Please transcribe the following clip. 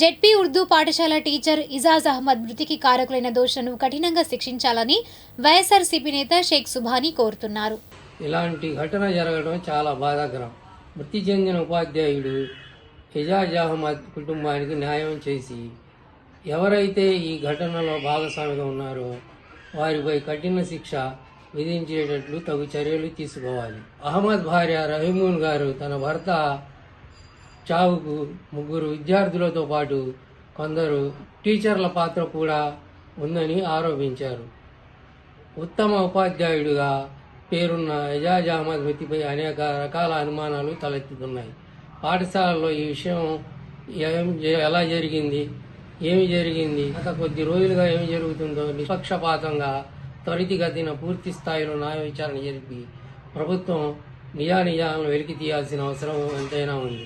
ZP Urdu పాఠశాల teacher Ijaz Ahmed మృతికి కారకులైన దోషులను కఠినంగా శిక్షించాలని వైఎస్ఆర్సీపీ నేత షేక్ సుభానీ కోరుతున్నారు. ఇలాంటి ఘటన జరగడం చాలా బాధాకరం. మృతి చెందిన ఉపాధ్యాయుడు ఇజాజ్ అహ్మద్ కుటుంబానికి న్యాయం చేసి ఎవరైతే ఈ ఘటనలో భాగస్వామిగా ఉన్నారో వారిపై కఠిన శిక్ష విధించేటట్లు తగు చర్యలు తీసుకోవాలి. అహ్మద్ భార్య రహీమూన్ గారు తన భర్త చావుకు ముగ్గురు విద్యార్థులతో పాటు కొందరు టీచర్ల పాత్ర కూడా ఉందని ఆరోపించారు. ఉత్తమ ఉపాధ్యాయుడిగా పేరున్న ఎజాజ్ అహ్మద్ మృతిపై అనేక రకాల అనుమానాలు తలెత్తుతున్నాయి. పాఠశాలలో ఈ విషయం ఏం ఎలా జరిగింది? ఏమి జరిగింది? గత కొద్ది రోజులుగా ఏమి జరుగుతుందో నిష్పక్షపాతంగా త్వరితగతిన పూర్తి స్థాయిలో న్యాయ విచారణ జరిపి ప్రభుత్వం నిజానిజాలను వెలికి తీయాల్సిన అవసరం ఎంతైనా ఉంది.